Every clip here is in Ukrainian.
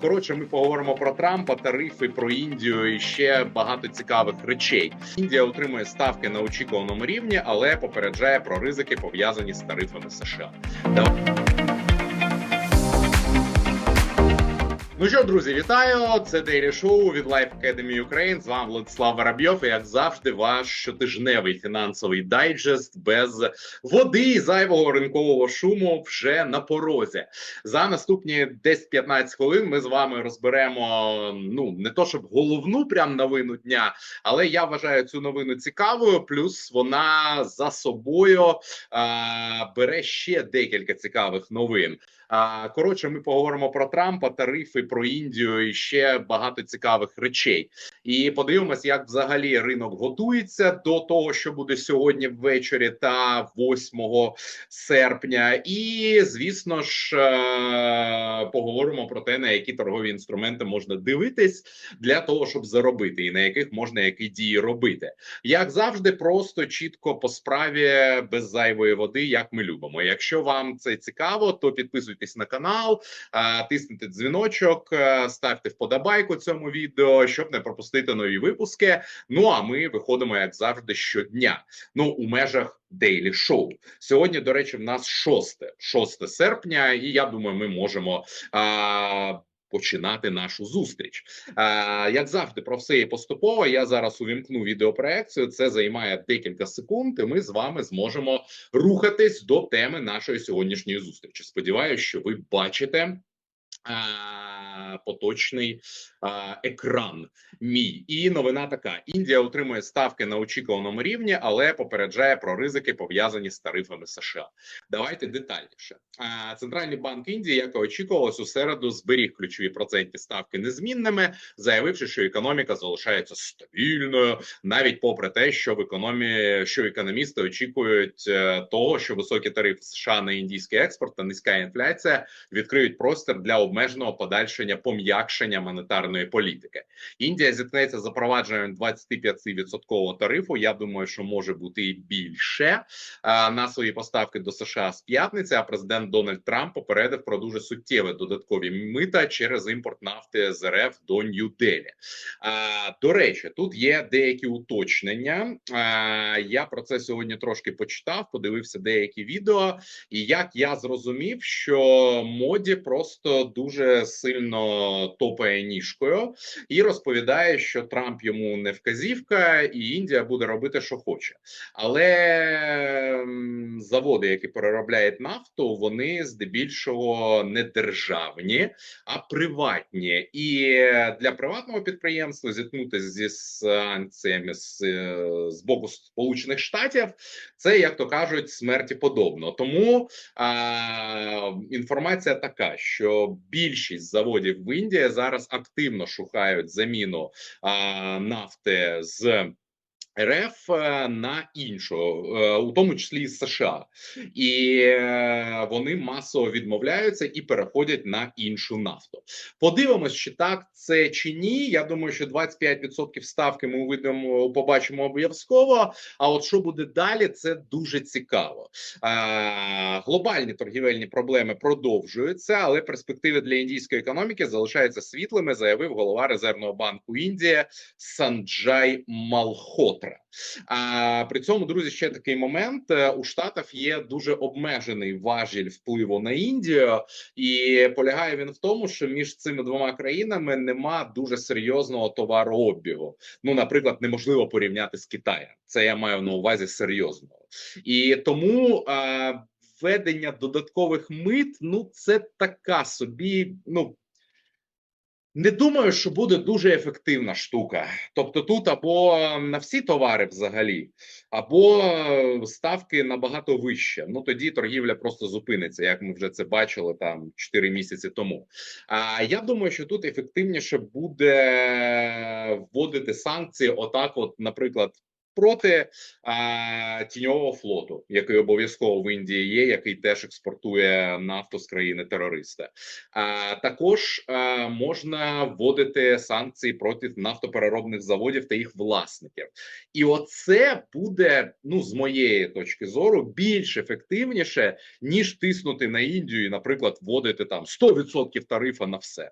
Коротше, ми поговоримо про Трампа, тарифи, про Індію і ще багато цікавих речей. Індія отримує ставки на очікуваному рівні, але попереджає про ризики пов'язані з тарифами США. Ну що, друзі, вітаю! Це Daily Show від Life Academy Ukraine. З вами Владислав Воробйов. І як завжди, ваш щотижневий фінансовий дайджест без води і зайвого ринкового шуму вже на порозі. За наступні 10-15 хвилин ми з вами розберемо ну не то щоб головну прям новину дня, але я вважаю цю новину цікавою. Плюс вона за собою а, бере ще декілька цікавих новин. А коротше, ми поговоримо про Трампа, тарифи, про Індію і ще багато цікавих речей. І подивимось, як взагалі ринок готується до того, що буде сьогодні ввечері та 8 серпня. І звісно ж е, поговоримо про те, на які торгові інструменти можна дивитись для того, щоб заробити, і на яких можна які дії робити. Як завжди, просто чітко по справі без зайвої води, як ми любимо. Якщо вам це цікаво, то підписуйтесь на канал, е, тисніть дзвіночок, е, ставте вподобайку цьому відео, щоб не пропустити нові випуски. Ну а ми виходимо як завжди щодня. Ну у межах Daily Show. Сьогодні, до речі, в нас 6, 6 серпня, і я думаю, ми можемо. А, Починати нашу зустріч, а, як завжди, про все і поступово. Я зараз увімкну відеопроекцію. Це займає декілька секунд. і Ми з вами зможемо рухатись до теми нашої сьогоднішньої зустрічі. Сподіваюся, що ви бачите поточний екран. Мій і новина така: Індія отримує ставки на очікуваному рівні, але попереджає про ризики пов'язані з тарифами США. Давайте детальніше. Центральний банк Індії, як і очікувалось, у середу зберіг ключові процентні ставки незмінними, заявивши, що економіка залишається стабільною, навіть попри те, що в економії що економісти очікують е, того, що високі тарифи США на індійський експорт та низька інфляція відкриють простір для обмеженого подальшення пом'якшення монетарної політики. Індія зіткнеться з запровадженням 25% тарифу. Я думаю, що може бути і більше на свої поставки до США з п'ятниці. А президент Дональд Трамп попередив про дуже суттєві додаткові мита через імпорт нафти з РФ до Нью-Делі. До речі, тут є деякі уточнення. Я про це сьогодні трошки почитав, подивився деякі відео, і як я зрозумів, що моді просто дуже сильно топає ніжкою і розповідає, що Трамп йому не вказівка, і Індія буде робити, що хоче. Але заводи, які переробляють нафту, вони здебільшого не державні, а приватні. І для приватного підприємства зіткнутися зі санкціями з, з боку Сполучених Штатів це, як то кажуть, смерті подобно. Тому а, інформація така, що більшість заводів в Індії зараз активно шукають заміну нафти з. РФ е, на іншу, е, у тому числі з США, і е, вони масово відмовляються і переходять на іншу нафту. Подивимось, чи так це чи ні. Я думаю, що 25% ставки ми увидимо, побачимо обов'язково. А от що буде далі, це дуже цікаво. Глобальні торгівельні проблеми продовжуються, але перспективи для індійської економіки залишаються світлими. Заявив голова резервного банку Індії Санджай Малхот. А при цьому, друзі, ще такий момент е, у Штатах є дуже обмежений важіль впливу на Індію, і полягає він в тому, що між цими двома країнами нема дуже серйозного товарообігу. Ну, наприклад, неможливо порівняти з Китаєм. Це я маю на увазі серйозного, і тому. Введення додаткових мит, ну це така собі. Ну не думаю, що буде дуже ефективна штука. Тобто, тут або на всі товари взагалі, або ставки набагато вище. Ну тоді торгівля просто зупиниться, як ми вже це бачили там 4 місяці тому. А я думаю, що тут ефективніше буде вводити санкції, отак, от, наприклад проти а, тіньового флоту, який обов'язково в Індії є, який теж експортує нафту з країни терориста. А також а, можна вводити санкції проти нафтопереробних заводів та їх власників, і оце буде ну з моєї точки зору більш ефективніше ніж тиснути на Індію, наприклад, вводити там 100% тарифа на все.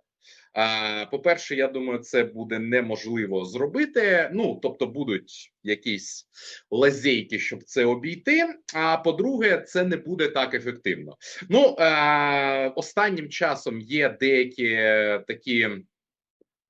По-перше, я думаю, це буде неможливо зробити. Ну тобто, будуть якісь лазейки, щоб це обійти. А по-друге, це не буде так ефективно. Ну останнім часом є деякі такі,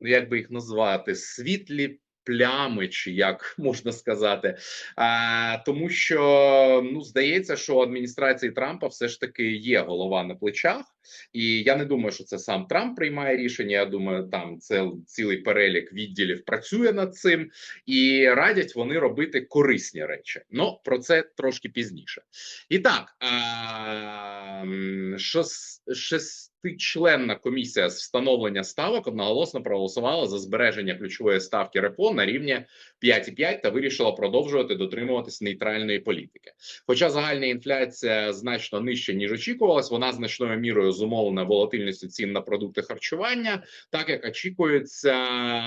ну як би їх назвати, світлі плями, чи як можна сказати, а, тому що ну здається, що у адміністрації Трампа все ж таки є голова на плечах, і я не думаю, що це сам Трамп приймає рішення. Я думаю, там це цілий перелік відділів працює над цим і радять вони робити корисні речі. Ну про це трошки пізніше. І так а, шос, шестичленна комісія з встановлення ставок одноголосно проголосувала за збереження ключової ставки РЕПО на рівні 5,5 та вирішила продовжувати дотримуватись нейтральної політики. Хоча загальна інфляція значно нижча ніж очікувалось, вона значною мірою зумовлена волатильністю цін на продукти харчування, так як очікується,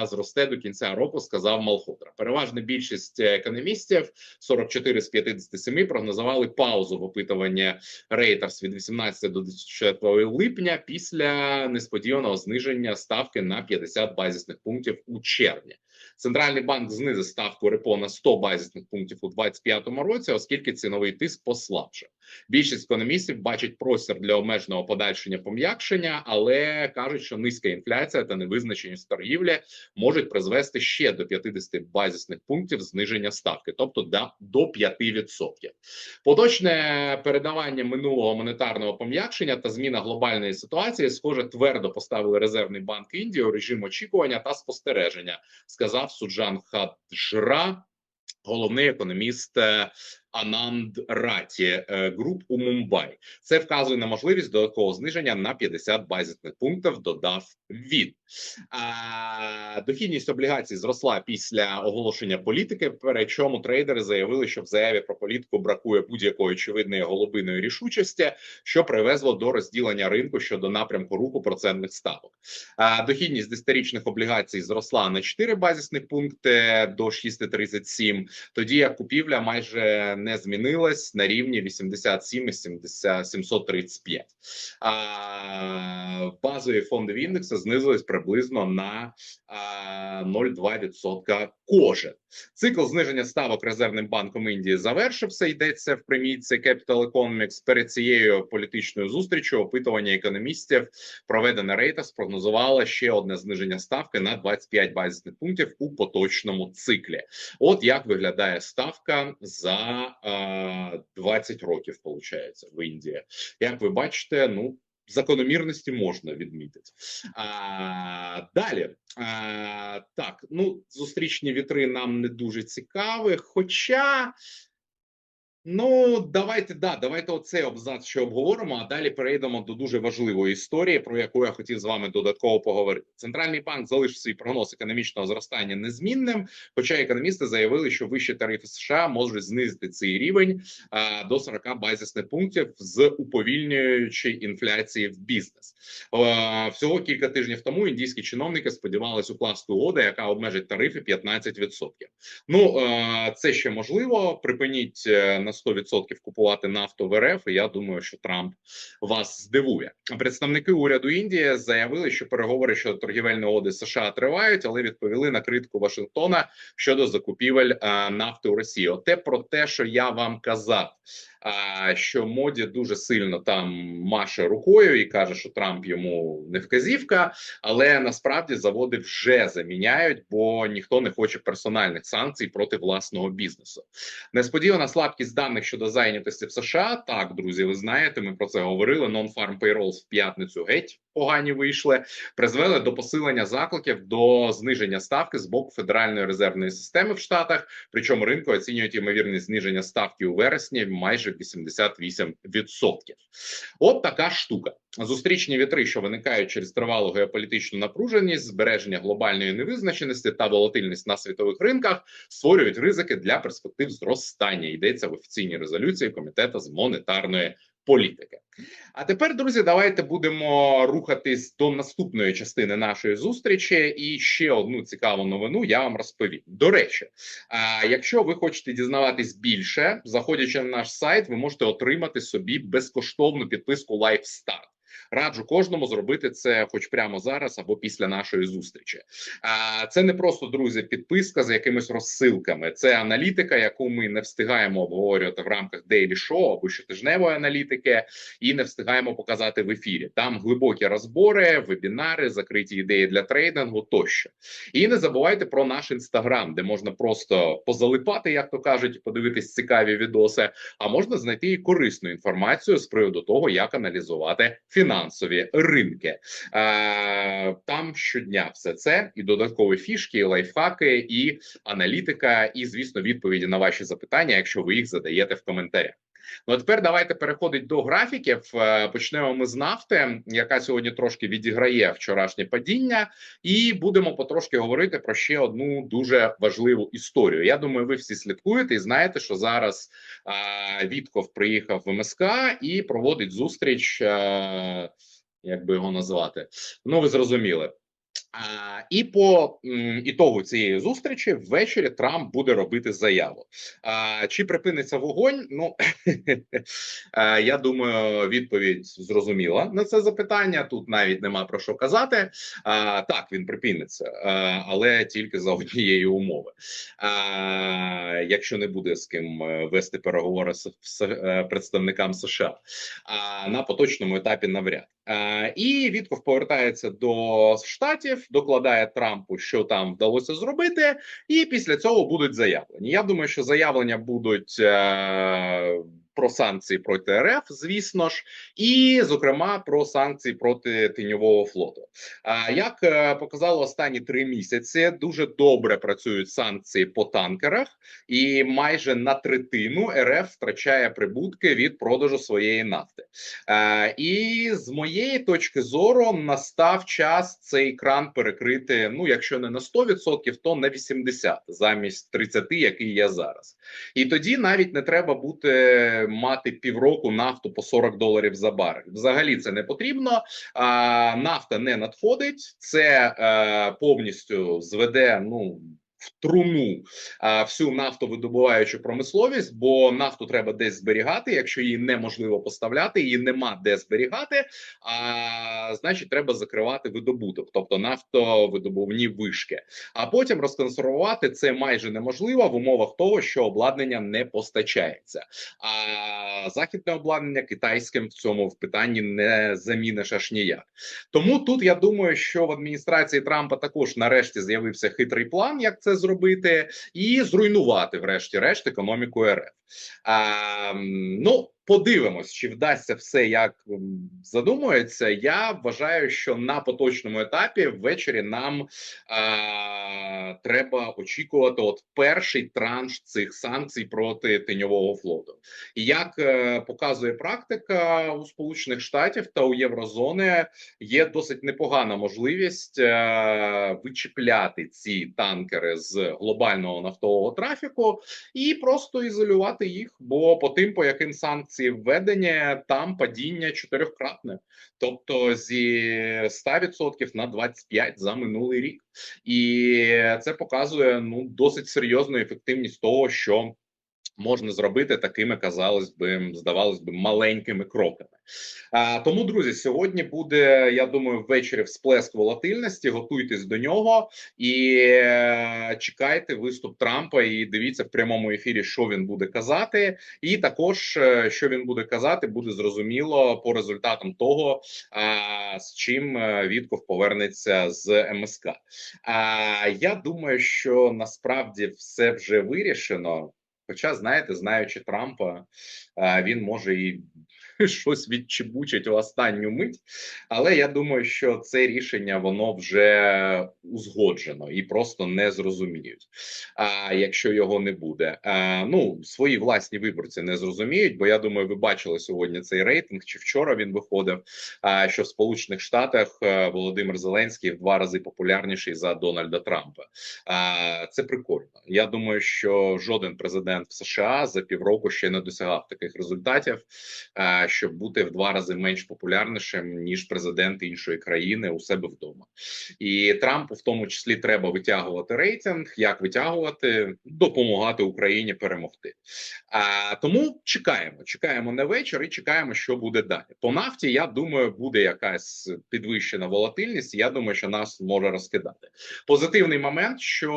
зросте до кінця року, сказав Малходра. Переважна більшість економістів 44 з 57 прогнозували паузу в опитуванні Reuters від 18 до 24 липня після несподіваного зниження ставки на 50 базисних пунктів у червні. Центральний банк знизив ставку репо на 100 базисних пунктів у 2025 році, оскільки ціновий тиск послабшив. Більшість економістів бачить простір для обмеженого подальшення пом'якшення, але кажуть, що низька інфляція та невизначеність торгівлі можуть призвести ще до 50 базисних пунктів зниження ставки, тобто до 5%. Поточне передавання минулого монетарного пом'якшення та зміна глобальної ситуації, схоже, твердо поставили резервний банк Індії у режим очікування та спостереження, сказав Суджан Хаджра, головний економіст е, Ананд Раті е, груп у Мумбай. Це вказує на можливість додаткового зниження на 50 базисних пунктів. Додав він. Дохідність облігацій зросла після оголошення політики. Перед чому трейдери заявили, що в заяві про політику бракує будь-якої очевидної голубиної рішучості, що привезло до розділення ринку щодо напрямку руху процентних ставок. Дохідність десятирічних облігацій зросла на 4 базисних пункти до 6,37, Тоді як купівля майже не змінилась на рівні 87,735. А базові фондові індекси знизились приблизно на 0,2% кожен. Цикл зниження ставок резервним банком Індії завершився. Йдеться в примітці Capital Economics. Перед цією політичною зустрічю опитування економістів проведене Рейтер спрогнозувало ще одне зниження ставки на 25 базисних пунктів у поточному циклі. От як виглядає ставка за 20 років, виходить, в Індії. Як ви бачите, ну закономірності можна відмітити. А, Далі а, так, ну зустрічні вітри нам не дуже цікаві, хоча. Ну, давайте да, давайте оцей абзац ще обговоримо. А далі перейдемо до дуже важливої історії, про яку я хотів з вами додатково поговорити. Центральний банк залишив свій прогноз економічного зростання незмінним. Хоча економісти заявили, що вищі тарифи США можуть знизити цей рівень а, до 40 базисних пунктів з уповільнюючої інфляції в бізнес. А, всього кілька тижнів тому індійські чиновники сподівалися укласти угоду, яка обмежить тарифи 15%. Ну а, це ще можливо. Припиніть е, на 100% купувати нафту в РФ. і Я думаю, що Трамп вас здивує. Представники уряду Індії заявили, що переговори щодо торгівельної угоди США тривають, але відповіли на критику Вашингтона щодо закупівель а, нафти у Росії. Оте про те, що я вам казав що моді дуже сильно там маше рукою і каже, що Трамп йому не вказівка, але насправді заводи вже заміняють, бо ніхто не хоче персональних санкцій проти власного бізнесу. Несподівана слабкість даних щодо зайнятості в США. Так, друзі, ви знаєте, ми про це говорили. Non-farm payrolls в п'ятницю геть погані вийшли, призвели до посилення закликів до зниження ставки з боку Федеральної резервної системи в Штатах. Причому ринку оцінюють ймовірність зниження ставки у вересні майже 88%. От така штука. Зустрічні вітри, що виникають через тривалу геополітичну напруженість, збереження глобальної невизначеності та волатильність на світових ринках, створюють ризики для перспектив зростання. Йдеться в офіційній резолюції комітету з монетарної політики. А тепер, друзі, давайте будемо рухатись до наступної частини нашої зустрічі. І ще одну цікаву новину я вам розповім. До речі, якщо ви хочете дізнаватись більше, заходячи на наш сайт, ви можете отримати собі безкоштовну підписку LifeStart. Раджу кожному зробити це, хоч прямо зараз або після нашої зустрічі. А це не просто друзі, підписка з якимись розсилками. Це аналітика, яку ми не встигаємо обговорювати в рамках Daily Show або щотижневої аналітики, і не встигаємо показати в ефірі. Там глибокі розбори, вебінари, закриті ідеї для трейдингу тощо. І не забувайте про наш інстаграм, де можна просто позалипати, як то кажуть, подивитись цікаві відоси. А можна знайти і корисну інформацію з приводу того, як аналізувати фінансові ринки. Е, Там щодня все це і додаткові фішки, і лайфхаки, і аналітика, і звісно, відповіді на ваші запитання, якщо ви їх задаєте в коментарях. Ну а тепер давайте переходити до графіків. Е, почнемо ми з нафти, яка сьогодні трошки відіграє вчорашнє падіння, і будемо потрошки говорити про ще одну дуже важливу історію. Я думаю, ви всі слідкуєте і знаєте, що зараз а, Вітков приїхав в МСК і проводить зустріч. А, е, як би його назвати? Ну ви зрозуміли. А, І по м, ітогу цієї зустрічі ввечері Трамп буде робити заяву. А, Чи припиниться вогонь? Ну я думаю, відповідь зрозуміла на це запитання. Тут навіть нема про що казати. А, Так, він припиниться, а, але тільки за однієї умови. А, Якщо не буде з ким е, вести переговори з, е, представникам США, а на поточному етапі навряд. Е, і Вітков повертається до штатів, докладає Трампу, що там вдалося зробити, і після цього будуть заявлені. Я думаю, що заявлення будуть. Про санкції проти РФ, звісно ж, і зокрема про санкції проти тіньового флоту. А як е, показало останні три місяці, дуже добре працюють санкції по танкерах, і майже на третину РФ втрачає прибутки від продажу своєї нафти. Е, і з моєї точки зору настав час цей кран перекрити. Ну, якщо не на 100%, то на 80% замість 30%, який є зараз. І тоді навіть не треба бути мати півроку нафту по 40 доларів за барель. Взагалі це не потрібно. А, Нафта не надходить, це е, повністю зведе ну в труну а, всю нафтовидобуваючу промисловість, бо нафту треба десь зберігати. Якщо її неможливо поставляти, її нема де зберігати. А значить, треба закривати видобуток, тобто нафтовидобувні вишки. А потім розконсервувати це майже неможливо в умовах того, що обладнання не постачається. А західне обладнання китайським в цьому в питанні не заміниш аж ніяк. Тому тут я думаю, що в адміністрації Трампа також нарешті з'явився хитрий план, як це зробити, і зруйнувати, врешті-решт, економіку РФ. А, Ну Подивимось, чи вдасться все як задумується. Я вважаю, що на поточному етапі ввечері нам а, треба очікувати от перший транш цих санкцій проти тіньового флоту. І як е, показує практика у Сполучених Штатів та у Єврозони, є досить непогана можливість е, вичіпляти ці танкери з глобального нафтового трафіку і просто ізолювати їх. Бо по тим, по яким санкції введення, там падіння чотирьохкратне, тобто зі 100% на 25% за минулий рік, і це показує ну досить серйозну ефективність того, що можна зробити такими, казалось би, здавалось би, маленькими кроками. А, Тому, друзі, сьогодні буде. Я думаю, ввечері всплеск волатильності. Готуйтесь до нього і е, чекайте виступ Трампа. І дивіться в прямому ефірі, що він буде казати. І також е, що він буде казати, буде зрозуміло по результатам того, а, з чим е, Вітков повернеться з МСК. А я думаю, що насправді все вже вирішено. Хоча, знаєте, знаючи Трампа, він може і щось відчебучить у останню мить. Але я думаю, що це рішення воно вже узгоджено і просто не зрозуміють. А якщо його не буде, а, ну свої власні виборці не зрозуміють, бо я думаю, ви бачили сьогодні цей рейтинг. Чи вчора він виходив? А що в Сполучених Штатах е, Володимир Зеленський в два рази популярніший за Дональда Трампа? А це прикольно. Я думаю, що жоден президент в США за півроку ще не досягав таких результатів щоб бути в два рази менш популярнішим ніж президент іншої країни у себе вдома. І Трампу в тому числі треба витягувати рейтинг. Як витягувати, допомагати Україні перемогти. А тому чекаємо, чекаємо на вечір і чекаємо, що буде далі. По нафті. Я думаю, буде якась підвищена волатильність. Я думаю, що нас може розкидати. Позитивний момент, що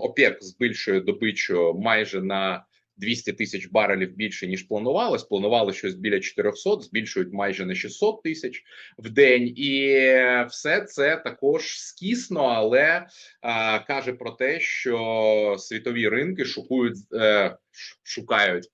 ОПЕК збільшує добичу майже на 200 тисяч барелів більше ніж планувалось. Планували щось біля 400, збільшують майже на 600 тисяч в день, і все це також скісно, але а, каже про те, що світові ринки шокують. Е, Шукають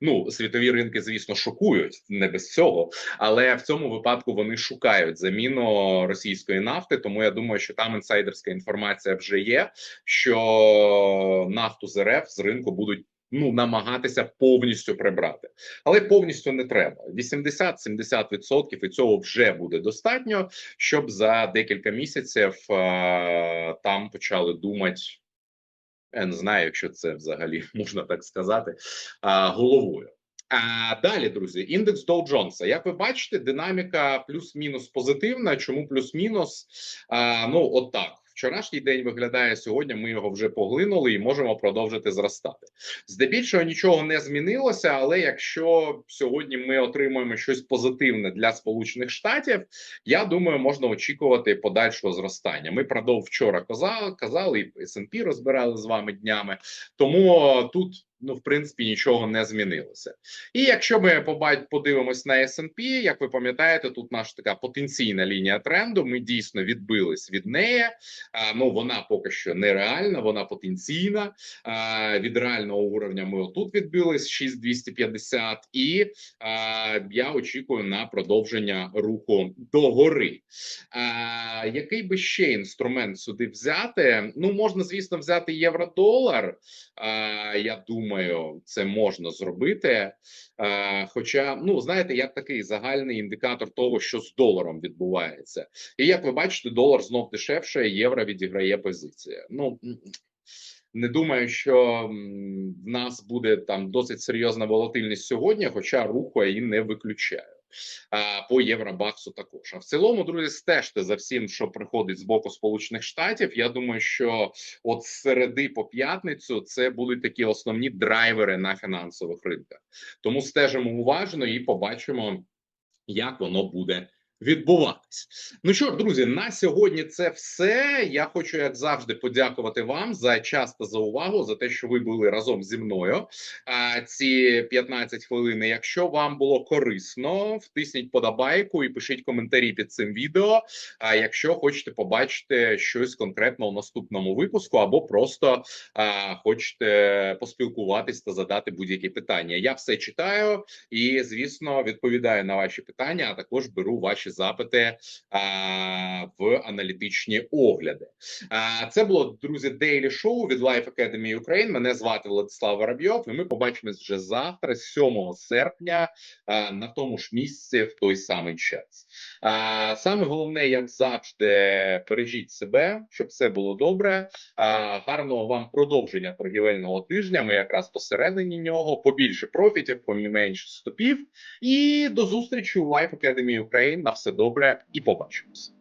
ну світові ринки, звісно, шокують не без цього, але в цьому випадку вони шукають заміну російської нафти. Тому я думаю, що там інсайдерська інформація вже є. Що нафту з РФ з ринку будуть ну намагатися повністю прибрати, але повністю не треба. 80-70% і цього вже буде достатньо, щоб за декілька місяців а, там почали думати. Я не знаю, якщо це взагалі можна так сказати, а, головою. А далі, друзі, індекс Dow Jones. Як ви бачите, динаміка плюс-мінус позитивна. Чому плюс-мінус? Ну, от так. Вчорашній день виглядає сьогодні. Ми його вже поглинули і можемо продовжити зростати. Здебільшого нічого не змінилося. Але якщо сьогодні ми отримуємо щось позитивне для Сполучених Штатів, я думаю, можна очікувати подальшого зростання. Ми продовж вчора казали, казали і СНП розбирали з вами днями. Тому тут. Ну, в принципі, нічого не змінилося. І якщо ми подивимось на S&P, як ви пам'ятаєте, тут наша така потенційна лінія тренду. Ми дійсно відбились від неї. А, ну вона поки що нереальна, вона потенційна. А, від реального уровня ми отут відбились 6250 і а, я очікую на продовження руху догори. А, який би ще інструмент сюди взяти? Ну можна, звісно, взяти євро-долар. Я думаю думаю, це можна зробити. Е, хоча, ну знаєте, як такий загальний індикатор того, що з доларом відбувається, і як ви бачите, долар знов дешевше, євро відіграє позиція. Ну не думаю, що в нас буде там досить серйозна волатильність сьогодні, хоча руху і не виключаю. По Євробаксу також. А в цілому, друзі, стежте за всім, що приходить з боку Сполучених Штатів. Я думаю, що от з середи по п'ятницю це будуть такі основні драйвери на фінансових ринках. Тому стежимо уважно і побачимо, як воно буде відбуватись. Ну що ж, друзі, на сьогодні це все. Я хочу, як завжди, подякувати вам за час та за увагу, за те, що ви були разом зі мною. А ці 15 хвилин. Якщо вам було корисно, втисніть подобайку і пишіть коментарі під цим відео. А якщо хочете побачити щось конкретно у наступному випуску, або просто а, хочете поспілкуватись та задати будь-які питання. Я все читаю і, звісно, відповідаю на ваші питання, а також беру ваші запити а, в аналітичні огляди. А, Це було друзі Daily Show від Life Academy Ukraine. Мене звати Владислав Воробйов, і ми побачимось вже завтра, 7 серпня, а, на тому ж місці в той самий час. А, Саме головне, як завжди, бережіть себе, щоб все було добре. А, Гарного вам продовження торгівельного тижня. Ми якраз посередині нього побільше профітів, поменше стопів. І до зустрічі у Life Academy Ukraine. На все добре і побачимось.